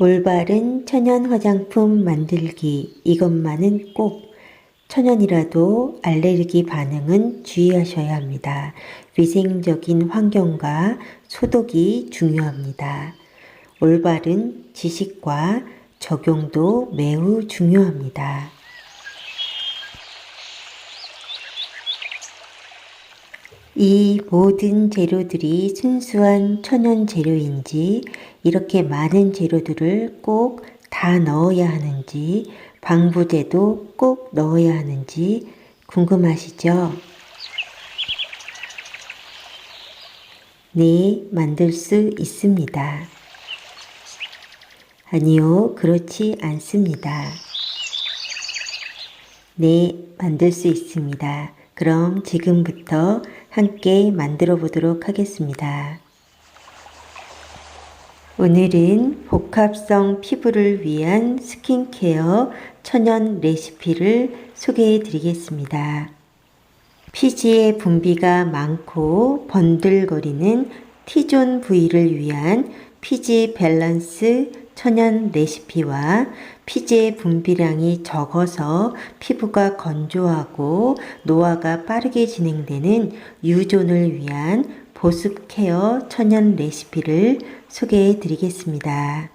올바른 천연 화장품 만들기 이것만은 꼭 천연이라도 알레르기 반응은 주의하셔야 합니다. 위생적인 환경과 소독이 중요합니다. 올바른 지식과 적용도 매우 중요합니다. 이 모든 재료들이 순수한 천연 재료인지 이렇게 많은 재료들을 꼭 다 넣어야 하는지 방부제도 꼭 넣어야 하는지 궁금하시죠? 네, 만들 수 있습니다. 아니요, 그렇지 않습니다. 네, 만들 수 있습니다. 그럼 지금부터 함께 만들어 보도록 하겠습니다. 오늘은 복합성 피부를 위한 스킨케어 천연 레시피를 소개해 드리겠습니다. 피지의 분비가 많고 번들거리는 T존 부위를 위한 피지 밸런스 천연 레시피와 피지의 분비량이 적어서 피부가 건조하고 노화가 빠르게 진행되는 유존을 위한 보습 케어 천연 레시피를 소개해 드리겠습니다.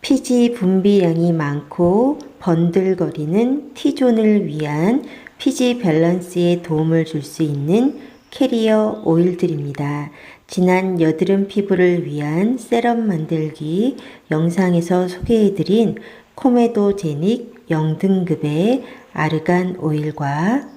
피지 분비량이 많고 번들거리는 T존을 위한 피지 밸런스에 도움을 줄 수 있는 캐리어 오일들입니다. 지난 여드름 피부를 위한 세럼 만들기 영상에서 소개해드린 코메도제닉 0등급의 아르간 오일과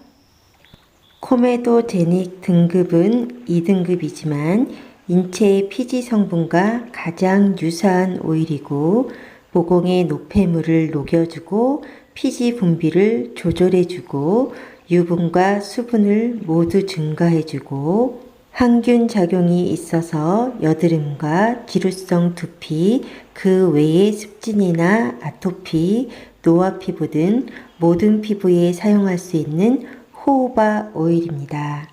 코메도제닉 등급은 2등급이지만 인체의 피지 성분과 가장 유사한 오일이고 모공의 노폐물을 녹여주고 피지 분비를 조절해주고 유분과 수분을 모두 증가해주고 항균 작용이 있어서 여드름과 기루성 두피, 그 외의 습진이나 아토피, 노화 피부 등 모든 피부에 사용할 수 있는 호호바 오일입니다.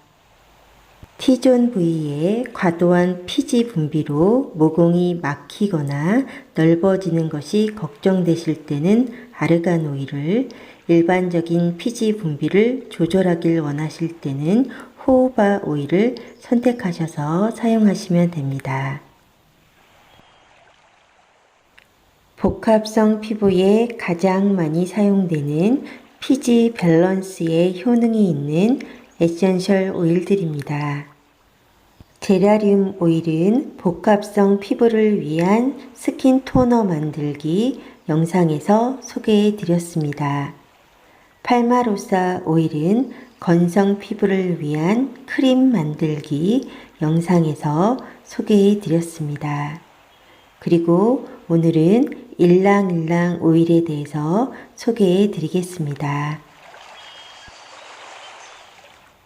T존 부위에 과도한 피지 분비로 모공이 막히거나 넓어지는 것이 걱정되실 때는 아르간 오일을 일반적인 피지 분비를 조절하길 원하실 때는 호호바 오일을 선택하셔서 사용하시면 됩니다. 복합성 피부에 가장 많이 사용되는 피지 밸런스에 효능이 있는 에센셜 오일들입니다. 제라늄 오일은 복합성 피부를 위한 스킨 토너 만들기 영상에서 소개해 드렸습니다. 팔마로사 오일은 건성 피부를 위한 크림 만들기 영상에서 소개해 드렸습니다. 그리고 오늘은 일랑일랑 오일에 대해서 소개해 드리겠습니다.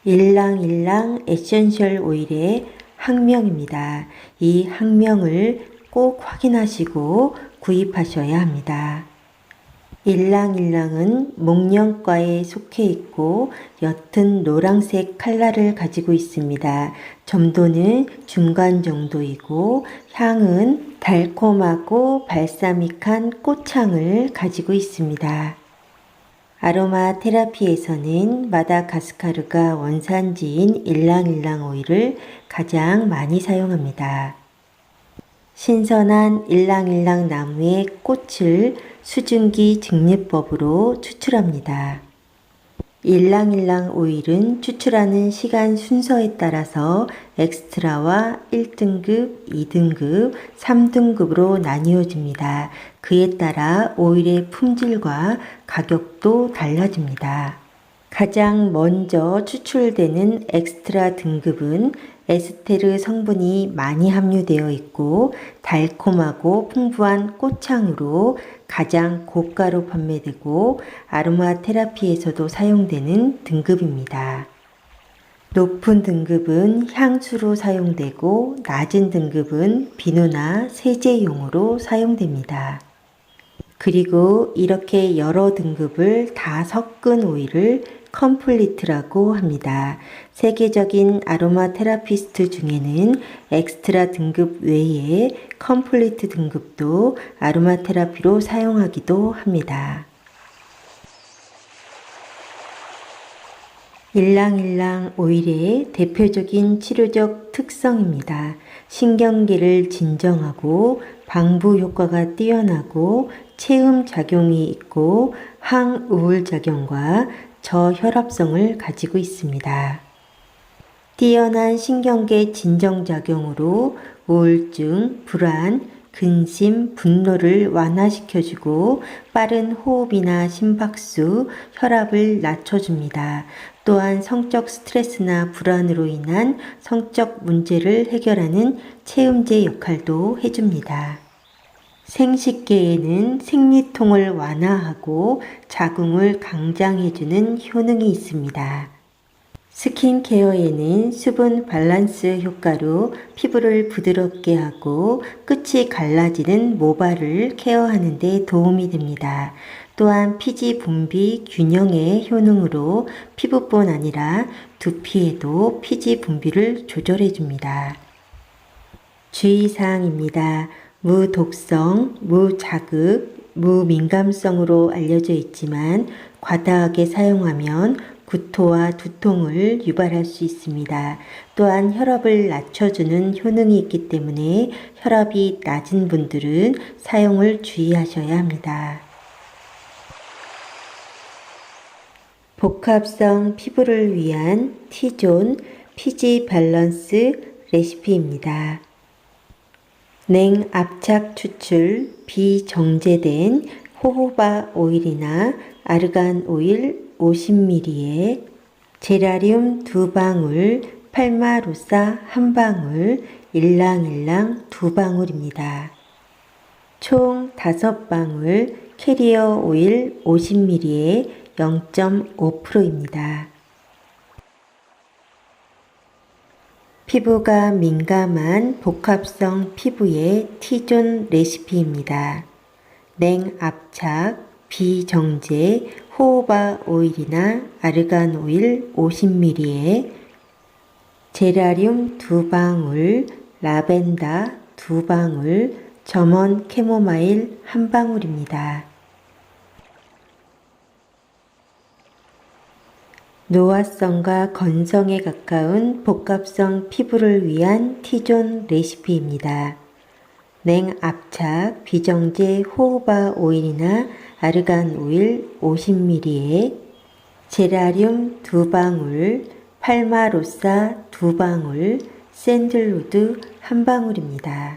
일랑일랑 에센셜 오일의 학명입니다. 이 학명을 꼭 확인하시고 구입하셔야 합니다. 일랑일랑은 목련과에 속해 있고 옅은 노란색 칼라를 가지고 있습니다. 점도는 중간 정도이고 향은 달콤하고 발사믹한 꽃향을 가지고 있습니다. 아로마 테라피에서는 마다가스카르가 원산지인 일랑일랑 오일을 가장 많이 사용합니다. 신선한 일랑일랑 나무의 꽃을 수증기 증류법으로 추출합니다. 일랑일랑 오일은 추출하는 시간 순서에 따라서 엑스트라와 1등급, 2등급, 3등급으로 나뉘어집니다. 그에 따라 오일의 품질과 가격도 달라집니다. 가장 먼저 추출되는 엑스트라 등급은 에스테르 성분이 많이 함유되어 있고 달콤하고 풍부한 꽃향으로 가장 고가로 판매되고 아로마 테라피에서도 사용되는 등급입니다. 높은 등급은 향수로 사용되고 낮은 등급은 비누나 세제용으로 사용됩니다. 그리고 이렇게 여러 등급을 다 섞은 오일을 컴플리트라고 합니다. 세계적인 아로마 테라피스트 중에는 엑스트라 등급 외에 컴플리트 등급도 아로마 테라피로 사용하기도 합니다. 일랑일랑 오일의 대표적인 치료적 특성입니다. 신경계를 진정하고 방부 효과가 뛰어나고 체음 작용이 있고 항우울 작용과 저혈압성을 가지고 있습니다. 뛰어난 신경계 진정작용으로 우울증, 불안, 근심, 분노를 완화시켜주고 빠른 호흡이나 심박수, 혈압을 낮춰줍니다. 또한 성적 스트레스나 불안으로 인한 성적 문제를 해결하는 체음제 역할도 해줍니다. 생식계에는 생리통을 완화하고 자궁을 강장해주는 효능이 있습니다. 스킨케어에는 수분 밸런스 효과로 피부를 부드럽게 하고 끝이 갈라지는 모발을 케어하는 데 도움이 됩니다. 또한 피지 분비 균형의 효능으로 피부뿐 아니라 두피에도 피지 분비를 조절해 줍니다. 주의사항입니다. 무독성, 무자극, 무민감성으로 알려져 있지만 과다하게 사용하면 구토와 두통을 유발할 수 있습니다. 또한 혈압을 낮춰주는 효능이 있기 때문에 혈압이 낮은 분들은 사용을 주의하셔야 합니다. 복합성 피부를 위한 T존 피지 밸런스 레시피입니다. 냉 압착 추출 비정제된 호호바 오일이나 아르간 오일 50ml에 제라륨 2방울, 팔마로사 1방울, 일랑일랑 2방울입니다. 총 5방울 캐리어 오일 50ml에 0.5%입니다. 피부가 민감한 복합성 피부의 T존 레시피입니다. 냉압착, 비정제, 호호바 오일이나 아르간 오일 50ml에 제라륨 2방울, 라벤더 2방울, 점원 캐모마일 1방울입니다. 노화성과 건성에 가까운 복합성 피부를 위한 T존 레시피입니다. 냉압착 비정제 호호바 오일이나 아르간 오일 50ml에 제라륨 2방울, 팔마로사 2방울, 샌들우드 1방울입니다.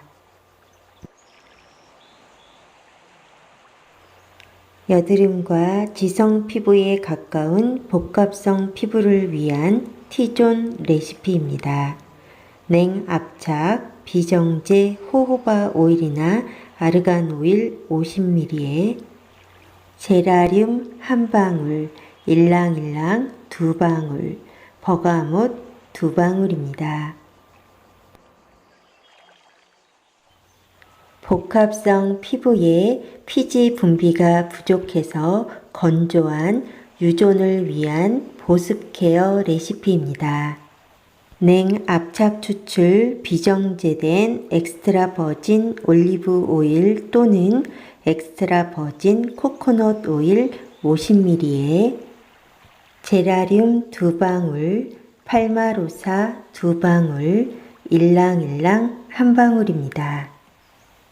여드름과 지성 피부에 가까운 복합성 피부를 위한 T존 레시피입니다. 냉압착, 비정제 호호바 오일이나 아르간 오일 50ml에 제라륨 한 방울, 일랑일랑 두 방울, 버가못 두 방울입니다. 복합성 피부에 피지 분비가 부족해서 건조한 유존을 위한 보습 케어 레시피입니다. 냉압착 추출 비정제된 엑스트라 버진 올리브 오일 또는 엑스트라 버진 코코넛 오일 50ml에 제라륨 2방울, 팔마로사 2방울, 일랑일랑 1방울입니다.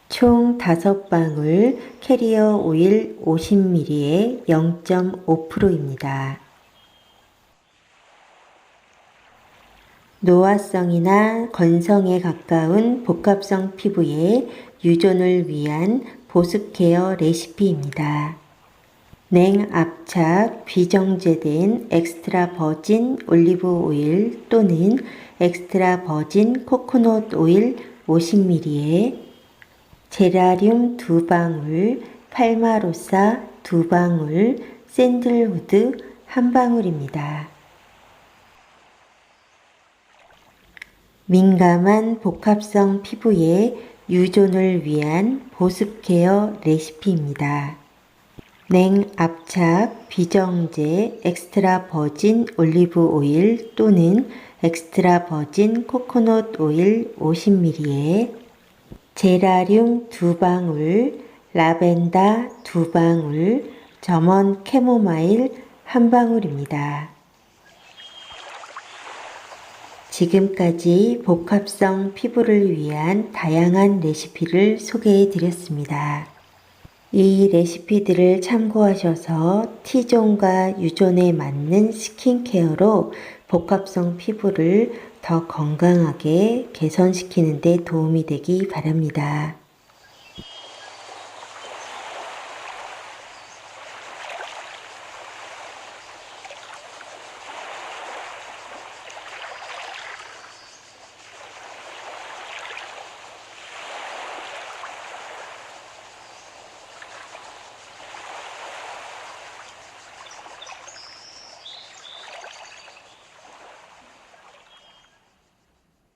총 5방울 캐리어 오일 50ml에 0.5%입니다. 노화성이나 건성에 가까운 복합성 피부의 유존을 위한 보습 케어 레시피입니다. 냉압착 비정제된 엑스트라 버진 올리브 오일 또는 엑스트라 버진 코코넛 오일 50ml에 제라륨 2방울, 팔마로사 2방울, 샌들우드 1방울입니다. 민감한 복합성 피부의 유존을 위한 보습 케어 레시피입니다. 냉 압착 비정제 엑스트라 버진 올리브 오일 또는 엑스트라 버진 코코넛 오일 50ml에 제라륨 2방울, 라벤더 2방울, 점원 캐모마일 1방울입니다. 지금까지 복합성 피부를 위한 다양한 레시피를 소개해 드렸습니다. 이 레시피들을 참고하셔서 T존과 유존에 맞는 스킨케어로 복합성 피부를 더 건강하게 개선시키는 데 도움이 되기 바랍니다.